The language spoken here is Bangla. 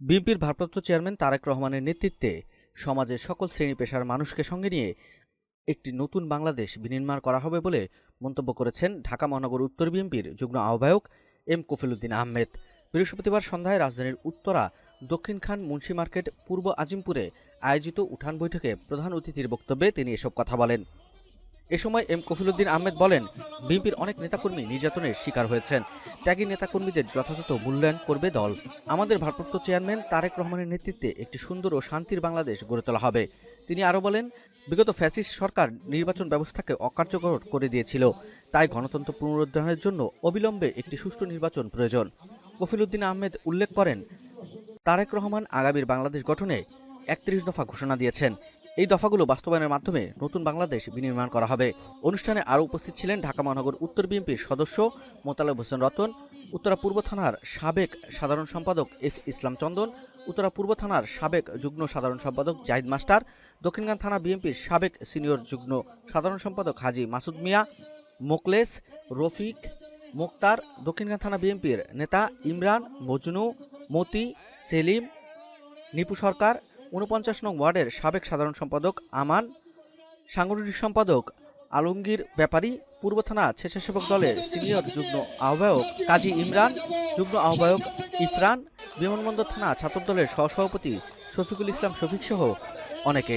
বিএনপির ভারপ্রাপ্ত চেয়ারম্যান তারেক রহমানের নেতৃত্বে সমাজের সকল শ্রেণি পেশার মানুষকে সঙ্গে নিয়ে একটি নতুন বাংলাদেশ বিনির্মাণ করা হবে বলে মন্তব্য করেছেন ঢাকা মহানগর উত্তর বিএনপির যুগ্ম আহ্বায়ক এম কফিলুদ্দিন আহমেদ। বৃহস্পতিবার সন্ধ্যায় রাজধানীর উত্তরা, দক্ষিণ খান, মুন্সি মার্কেট, পূর্ব আজিমপুরে আয়োজিত উঠান বৈঠকে প্রধান অতিথির বক্তব্যে তিনি এসব কথা বলেন। এ সময় এম কফিলুদ্দিন আহমেদ বলেন, বিএনপির অনেক নেতাকর্মী নির্যাতনের শিকার হয়েছেন। ত্যাগী নেতাকর্মীদের যথাযথ মূল্যায়ন করবে দল। আমাদের ভারপ্রাপ্ত চেয়ারম্যান তারেক রহমানের নেতৃত্বে একটি সুন্দর ও শান্তির বাংলাদেশ গড়ে তোলা হবে। তিনি আরও বলেন, বিগত ফ্যাসিস্ট সরকার নির্বাচন ব্যবস্থাকে অকার্যকর করে দিয়েছিল। তাই গণতন্ত্র পুনরুদ্ধারের জন্য অবিলম্বে একটি সুষ্ঠু নির্বাচন প্রয়োজন। কফিলুদ্দিন আহমেদ উল্লেখ করেন, তারেক রহমান আগামীর বাংলাদেশ গঠনে একত্রিশ দফা ঘোষণা দিয়েছেন। এই দফাগুলো বাস্তবায়নের মাধ্যমে নতুন বাংলাদেশ বিনির্মাণ করা হবে। অনুষ্ঠানে আরও উপস্থিত ছিলেন ঢাকা মহানগর উত্তর বিএনপির সদস্য মোতালেব হোসেন রতন, উত্তরা পূর্ব থানার সাবেক সাধারণ সম্পাদক এফ ইসলাম চন্দন, উত্তরা পূর্ব থানার সাবেক যুগ্ম সাধারণ সম্পাদক জাহিদ মাস্টার, দক্ষিণগান থানা বিএনপির সাবেক সিনিয়র যুগ্ম সাধারণ সম্পাদক হাজি মাসুদ মিয়া, মোকলেস, রফিক, মোক্তার, দক্ষিণগান থানা বিএনপির নেতা ইমরান, মজনু, মতি, সেলিম, নিপু সরকার ঊনপঞ্চাশ নং ওয়ার্ডের সাবেক সাধারণ সম্পাদক আমান, সাংগঠনিক সম্পাদক আলমগীর ব্যাপারী, পূর্ব থানা স্বেচ্ছাসেবক দলের সিনিয়র যুগ্ম আহ্বায়ক কাজী ইমরান, যুগ্ম আহ্বায়ক ইফরান, বিমানবন্দর থানা ছাত্র দলের সহসভাপতি শফিকুল ইসলাম শফিক সহ অনেকে